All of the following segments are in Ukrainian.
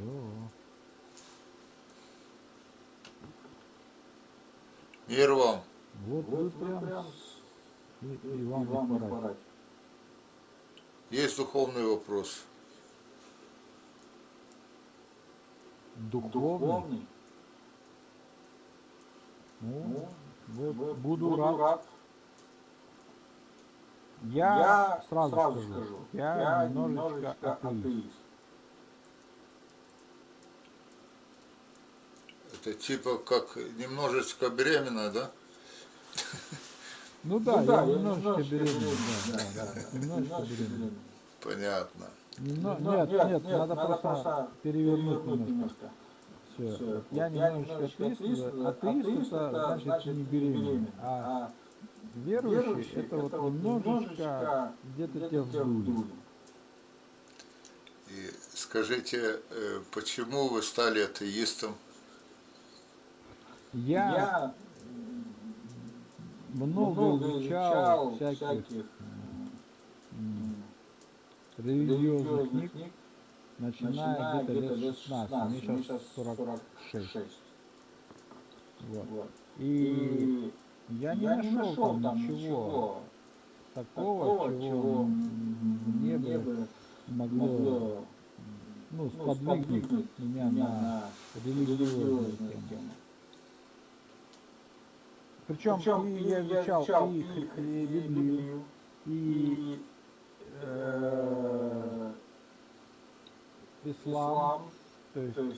Алло. Мир вам. Вот вы прям с- и, и вам не пора. Есть духовный вопрос. Духовный. Ну, вот буду рад. Я, сразу, скажу, я, немножечко атеист. Это типа как немножечко беременная, да? Ну да, я немножечко беременный. Да, да, да, немножечко беременный. Понятно. Немно- Нет, нет, надо просто перевернуть немножко. Все. Я немножечко атеист, атеист это значит не беременный, а верующий это вот немножечко где-то тебя вдули. И скажите, э, почему вы стали атеистом? Я много изучал всяких м, религиозных книг, начиная где-то лет 16, мне сейчас 46. Вот. И я не нашел там ничего такого, чего мне бы могло ну, сподвигнуть меня на религиозную тему. Причем, и я изучал и, хри- и Библию, и э, ислам, то есть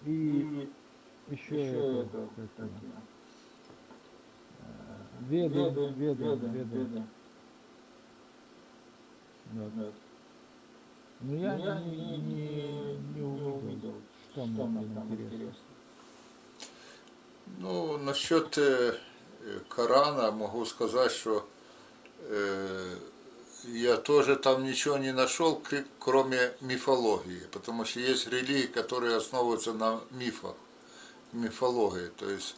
и еще это, как это, э, веды, веды, веды. Вот. Но я не, не, не увидел, что мне там интересно. Ну, насчет э, э, Корана могу сказать, что э, я тоже там ничего не нашел, кр- кроме мифологии, потому что есть религии, которые основываются на мифах, мифологии, то есть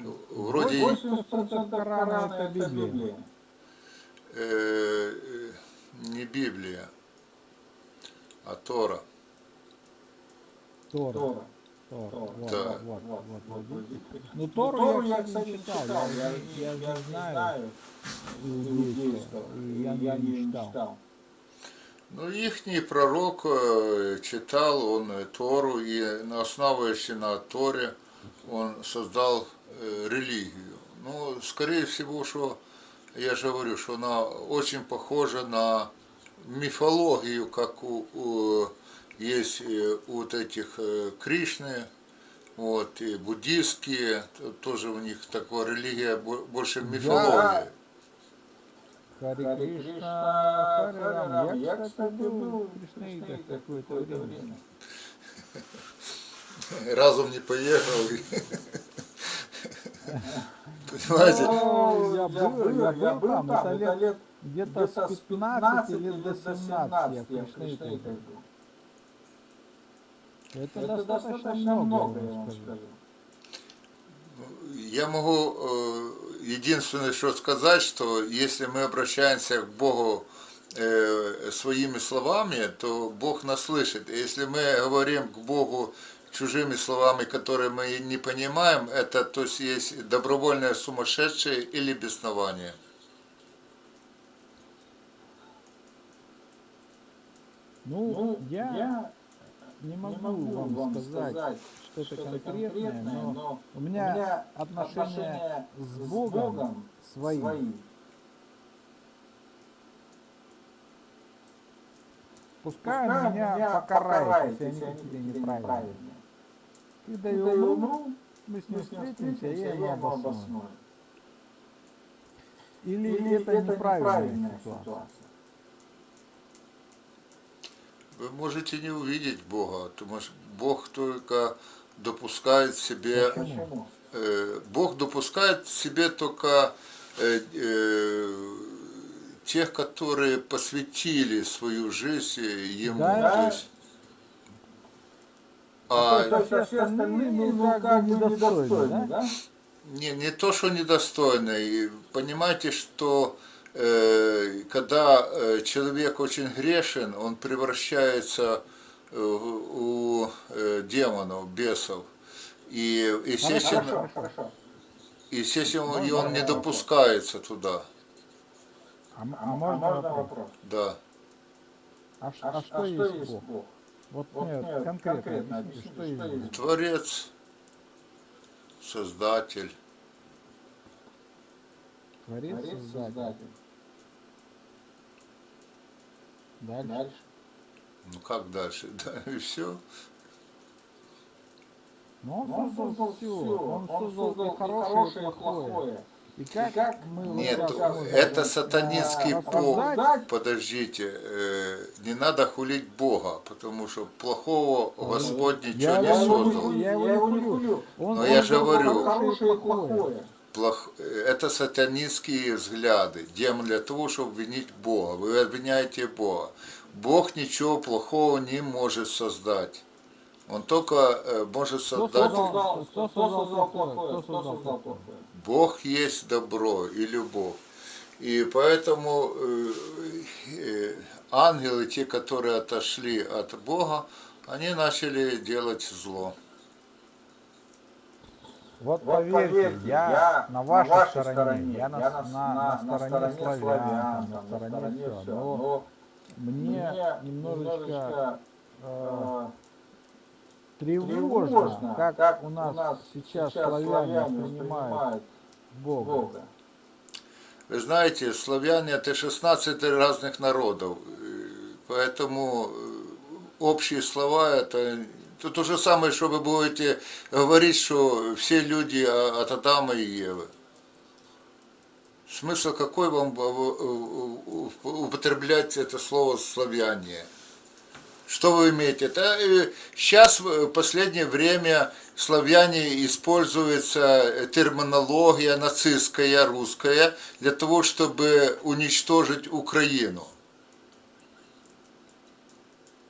ну, вроде 80% Корана это Библия. э, э, не Библия, а Тора. Тора. Тора. Вот, Да. вот, вот, вот, вот. Ну, Тору я, кстати, не читал, я, я, я не знаю иудейского, и я не читал. Ну, ихний пророк э, читал он э, Тору, и на основываясь на Торе он создал э, религию. Ну, скорее всего, что я же говорю, что она очень похожа на мифологию, как у, у- есть э, вот этих э, Кришны, вот, и буддистские, тоже у них такая религия бо- больше мифология. Харе Кришна, Харе Рам. Я, кстати, был в Кришнаитах какое-то время. Разум не поехал. Понимаете? Ну, я был, я был там, это лет где-то с 15 лет до 17 я в Кришнаитах был. Это достаточно много, я вам скажу. Я могу э, единственное, что сказать, что если мы обращаемся к Богу э, своими словами, то Бог нас слышит. И Если мы говорим к Богу чужими словами, которые мы не понимаем, это то есть есть добровольное сумасшедшее или беснование. Ну, я не могу вам сказать что-то конкретное, но у меня отношения с Богом свои. Пускай он меня покарает, если они какие-то неправильные. Когда я умру, мы с ним встретимся, и я ему обосную. Или это неправильная ситуация? Вы можете не увидеть Бога, потому что Бог только допускает в себе Почему? э, Бог допускает в себе только э, э, тех, которые посвятили свою жизнь Ему. Да. То есть, То а есть все остальные, ну, как бы недостойны, да? не, не то, что недостойно. И понимаете, что э, когда э, человек очень грешен, он превращается э, в- демонов, бесов. И, естественно, Хорошо, хорошо. естественно, и Можно он не вопрос? допускается туда. А, м- а можно вопрос? Да. А, ш- а что есть Бог? Вот мне конкретно объясни, что есть Бог? Творец, Создатель. Творец, Создатель. Дальше. Ну как дальше? Да, и все. Но он создал все. Он создал и хорошее, и плохое. И как мы вот Нет, сейчас можем, это э, сатанинский пол. Подождите, э, не надо хулить Бога, потому что плохого Господь ничего Я не его создал. я его не хулю. Он Но я же создал говорю. хорошее и плохое. Плох- Это сатанинские взгляды. Демон для того, чтобы обвинить Бога. Вы обвиняете Бога. Бог ничего плохого не может создать. Он только может Кто создать... создал, кто создал плохое? Кто создал плохое? Бог есть добро и любовь. И поэтому э, э, ангелы, те, которые отошли от Бога, они начали делать зло. Вот Вот поверьте, поверьте, я, я на вашей на вашей стороне, стороне, я на, я на, на- на, на стороне стороне славян, славян, на на стороне стороне все. всё. Но Но мне мне немножечко э, э, тревожно, тревожно, как, у нас сейчас, славяне воспринимают Бога. Бога. Вы знаете, славяне это 16 разных народов, поэтому э, общие слова это это то же самое, что вы будете говорить, что все люди а- от Адама и Евы. Смысл какой вам употреблять это слово славяне? Что вы имеете? Это сейчас в последнее время славяне используется терминология нацистская, русская, для того, чтобы уничтожить Украину.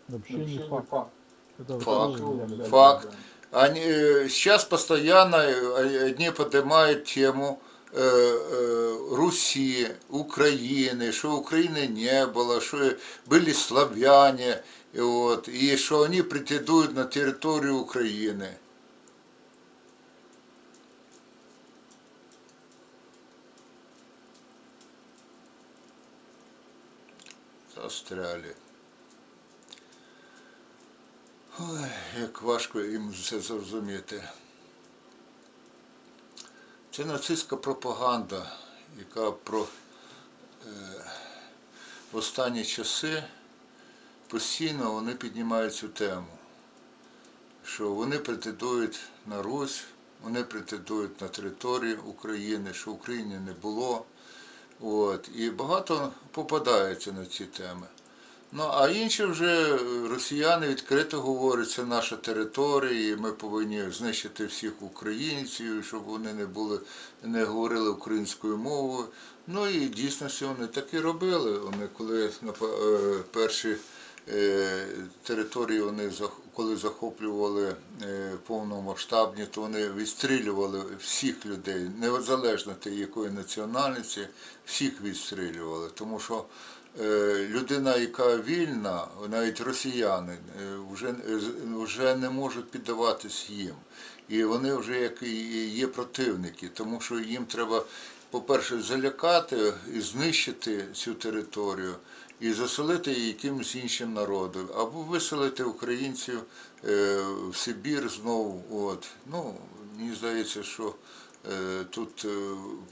Вообще не факт. факт. Это Факт. вообще не Да, да, Факт. да. Они э, сейчас постоянно э, одни поднимают тему э, э, Руси, Украины, что Украины не было, что были славяне, и, вот, и что они претендуют на территорию Украины. Застряли. Ой, як важко їм це зрозуміти. Це нацистська пропаганда, яка про е, в останні часи постійно вони піднімають цю тему, що вони претендують на Русь, вони претендують на територію України, що України не було. От, і багато попадається на ці теми. Ну, а інші вже е, росіяни відкрито говорять, це наша територія, і ми повинні знищити всіх українців, щоб вони не були, не говорили українською мовою. Ну і в дійсності вони так і робили. Вони коли напа- е, перші е, території вони коли захоплювали повномасштабні, то вони відстрілювали всіх людей, незалежно від якої національності, всіх відстрілювали. Тому що людина, яка вільна, навіть росіяни, е, вже, е, вже не можуть піддаватись їм. І вони вже як є противники, тому що їм треба, по-перше, залякати і знищити цю територію і заселити її якимось іншим народом, або виселити українців е, в Сибір знову. От. Ну, мені здається, що е, тут е,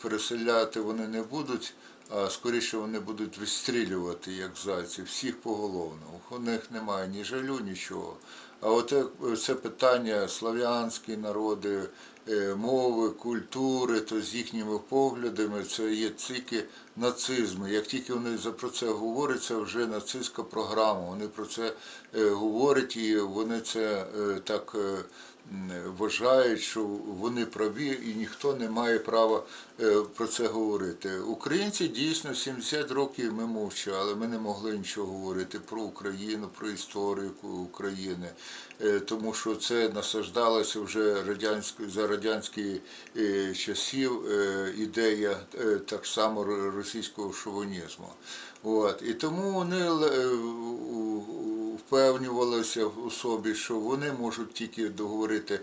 переселяти вони не будуть, а скоріше вони будуть відстрілювати, як зайці, всіх поголовно. У них немає ні жалю, нічого. А от це питання слав'янські народи, е, мови, культури, то з їхніми поглядами це є тільки нацизм. Як тільки вони про це говорять, це вже нацистська програма. Вони про це е, говорять і вони це е, так вважають, що вони праві і ніхто не має права е, про це говорити. Українці дійсно 70 років ми мовчали, ми не могли нічого говорити про Україну, про історію України, е, тому що це насаждалося вже радянською за радянських е, часів ідея так само російського шовінізму. От. І тому вони впевнювалися у собі, що вони можуть тільки договорити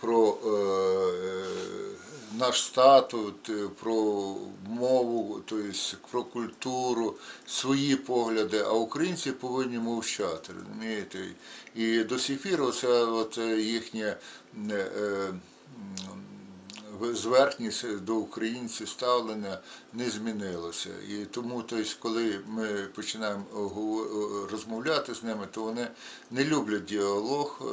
про е, наш статут, е, про мову, тобто про культуру, свої погляди, а українці повинні мовчати, розумієте? І до сих пір оце от е, їхнє е, е, зверхність до українців ставлення не змінилося. І тому, тобто, коли ми починаємо розмовляти з ними, то вони не люблять діалог. е,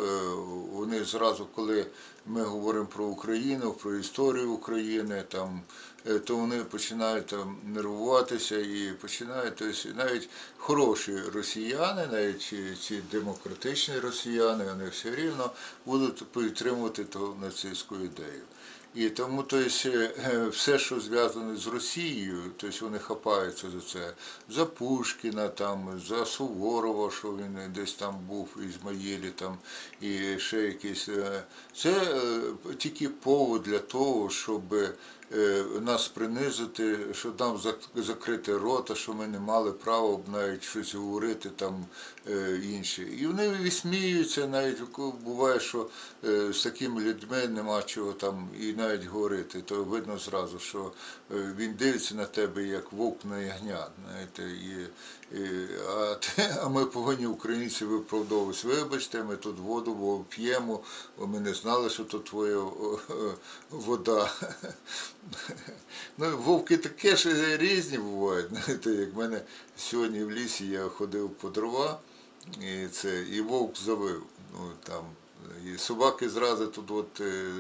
Вони зразу, коли ми говоримо про Україну, про історію України, там, е, то вони починають там нервуватися і починають, тобто, навіть хороші росіяни, навіть ці, демократичні росіяни, вони все рівно будуть підтримувати нацистську ідею. І тому то есть, е, все, що зв'язане з Росією, тобто вони хапаються за це, за Пушкіна, там, за Суворова, що він десь там був Ізмаїлі, там, і ще якісь. е, Це е, тільки повод для того, щоб е, нас принизити, нам зак- закрити рота, що ми не мали права навіть щось говорити там е, інше. І вони висміюються, навіть буває, що е, з такими людьми нема чого там і навіть говорити. То видно зразу, що е, він дивиться на тебе як вовк на ягнят. Знаєте, і, і, а, а ми повинні українці виправдовуватися. Вибачте, ми тут воду п'ємо, ми не знали, що то твоя вода. Ну, вовки таке ж різні бувають. Знаєте, як в мене сьогодні в лісі я ходив по дрова, і це, і вовк завив. Ну, там, і собаки зразу тут от е,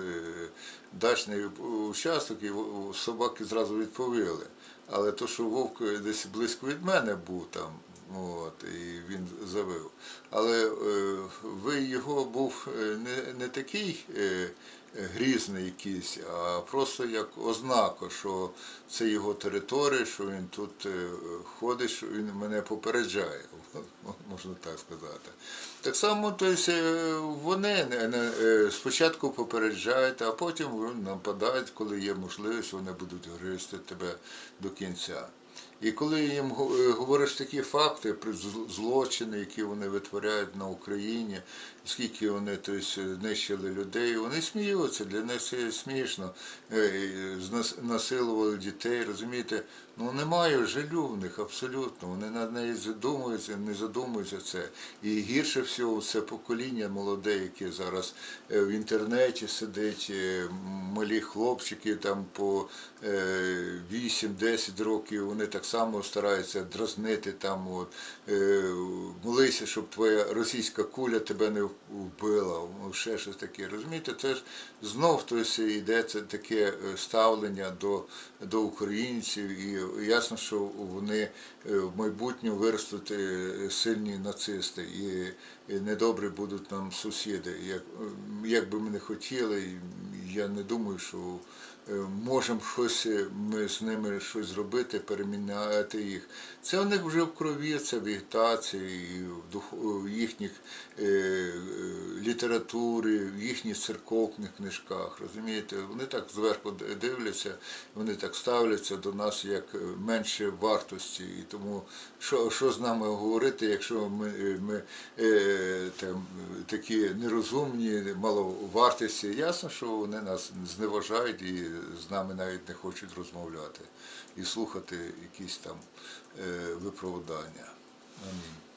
дачний участок, і собаки зразу відповіли. Але то, що вовк десь близько від мене був там, от, і він завив. Але е, ви його був е, не, не такий е, грізний якийсь, а просто як ознака, що це його територія, що він тут ходить, що він мене попереджає, можна так сказати. Так само, тобто, вони не- спочатку попереджають, а потім нападають, коли є можливість, вони будуть гризти тебе до кінця. І коли їм е, говориш такі факти злочини, які вони витворяють на Україні, скільки вони тобто, знищили людей, вони сміються, для них це смішно. Е, Насилували дітей, розумієте? Ну немає жалю в них абсолютно. Вони над нею задумуються, не задумуються це. І гірше всього це покоління молоде, яке зараз е, в інтернеті сидить, е, малі хлопчики там по е, 8-10 років, вони так само стараються дразнити там, от, молися, щоб твоя російська куля тебе не вбила, ну, ще щось таке. Розумієте, це ж знов тобто, йде це таке е, ставлення до, до українців, і ясно, що вони е, в майбутньому виростуть е, сильні нацисти, і, недобрі будуть нам сусіди. Як, як би ми не хотіли, я не думаю, що можемо щось е, ми з ними щось зробити, переміняти їх. Це в них вже в крові, це в агітації, в дух, в їхніх е, е, літературі, в їхніх церковних книжках. Розумієте, вони так зверху дивляться, вони так ставляться до нас як е, менше вартості. І тому що, що з нами говорити, якщо ми, е, ми е, там, е, такі нерозумні, маловартості, ясно, що вони нас зневажають і з нами навіть не хочуть розмовляти і слухати якісь там е, виправдання. Амінь.